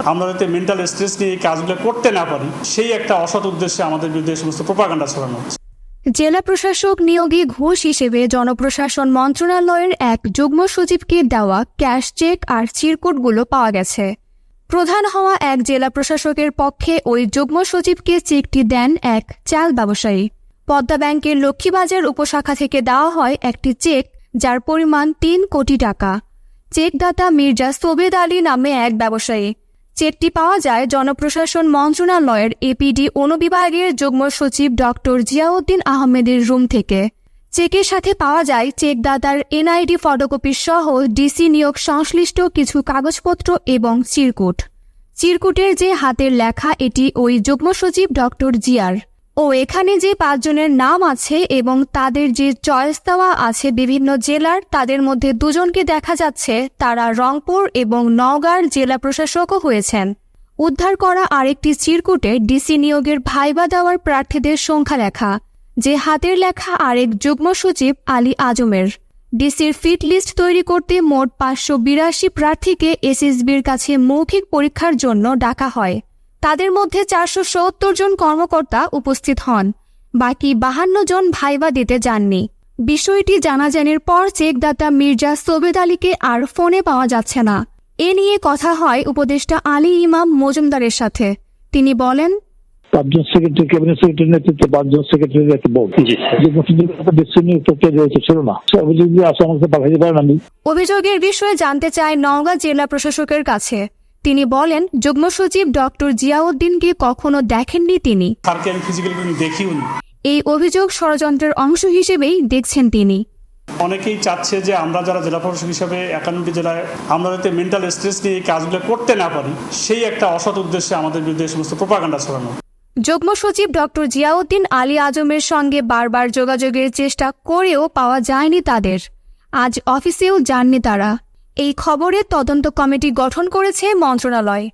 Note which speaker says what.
Speaker 1: আমরা যাতে mental stress নিয়ে এই কাজগুলো করতে না পারি, সেই একটা অসৎ উদ্দেশ্যে আমাদের বিরুদ্ধে সমস্ত প্রপাগান্ডা ছড়ানো হচ্ছে।
Speaker 2: জেলা প্রশাসক নিয়োগে ঘুষ হিসেবে জনপ্রশাসন মন্ত্রণালয়ের এক যুগ্ম সচিবকে দেওয়া ক্যাশ চেক আর চিরকুটগুলো পাওয়া গেছে। প্রধান হওয়া এক জেলা প্রশাসকের পক্ষে ওই যুগ্ম সচিবকে চেকটি দেন এক চাল ব্যবসায়ী। পদ্মা ব্যাংকের লক্ষ্মীবাজার উপশাখা থেকে দেওয়া হয় একটি চেক, যার পরিমাণ তিন কোটি টাকা। চেকদাতা মির্জা সোবেদ আলী নামে এক ব্যবসায়ী। চেকটি পাওয়া যায় জনপ্রশাসন মন্ত্রণালয়ের এপিডি অনুবিভাগের যুগ্ম সচিব ডক্টর জিয়াউদ্দিন আহমেদের রুম থেকে। চেকের সাথে পাওয়া যায় চেকদাতার এনআইডি ফটোকপি সহ ডিসি নিয়োগ সংশ্লিষ্ট কিছু কাগজপত্র এবং চিরকুট। চিরকুটের যে হাতের লেখা, এটি ওই যুগ্ম সচিব ডক্টর জিয়ার। ও এখানে যে পাঁচজনের নাম আছে এবং তাদের যে চয়েস দেওয়া আছে বিভিন্ন জেলার, তাদের মধ্যে দুজনকে দেখা যাচ্ছে। তারা রংপুর এবং নওগাঁর জেলা প্রশাসকও হয়েছেন। উদ্ধার করা আরেকটি চিরকুটে ডিসি নিয়োগের ভাইবা দেওয়ার প্রার্থীদের সংখ্যা লেখা। যে হাতের লেখা আরেক যুগ্ম সচিব আলী আজমের। ডিসির ফিট লিস্ট তৈরি করতে মোট পাঁচশো বিরাশি প্রার্থীকে এসএসবির কাছে মৌখিক পরীক্ষার জন্য ডাকা হয়। তাদের মধ্যে চারশো সত্তর জন কর্মকর্তা উপস্থিত হন। বাকি বাহান্ন জন ভাইবা দিতে যাননি। বিষয়টি জানাজানির পর চেকদাতা মির্জা সোবেদ আলীকে আর ফোনে পাওয়া যাচ্ছে না। এ নিয়ে কথা হয় উপদেষ্টা আলী ইমাম মজুমদারের সাথে। তিনি বলেন
Speaker 3: পাঁচজন সেক্রেটারি ক্যাবিনেট সেক্রেটারি নেতৃত্বে পাঁচজন সেক্রেটারি একটা বোর্ড যে মুসলিমদের প্রক্রিয়া রয়েছে ছিল না। অভিযোগ দিয়ে আসে আমাকে পাঠাতে পারেন আমি
Speaker 2: অভিযোগের বিষয়ে জানতে চায় নওগাঁ জেলা প্রশাসকের কাছে। তিনি বলেন যুগ্ম সচিব ডক্টর জিয়াউদ্দিনকে কখনো দেখেননি তিনি। এই অভিযোগ ষড়যন্ত্রের অংশ হিসেবেই দেখছেন তিনি।
Speaker 1: অনেকেই চাচ্ছে যে আমরা যারা জেলা প্রশাসক হিসাবে একান্নটি জেলায় আমরা যাতে মেন্টাল স্ট্রেস নিয়ে এই কাজগুলো করতে না পারি সেই একটা অসৎ উদ্দেশ্যে আমাদের বিরুদ্ধে সমস্ত প্রপাগান্ডা ছড়ানো।
Speaker 2: যুগ্ম সচিব ডক্টর জিয়াউদ্দিন আলী আজমের সঙ্গে বারবার যোগাযোগের চেষ্টা করেও পাওয়া যায়নি তাদের। আজ অফিসেও যাননি তারা। এই খবরে তদন্ত কমিটি গঠন করেছে মন্ত্রণালয়।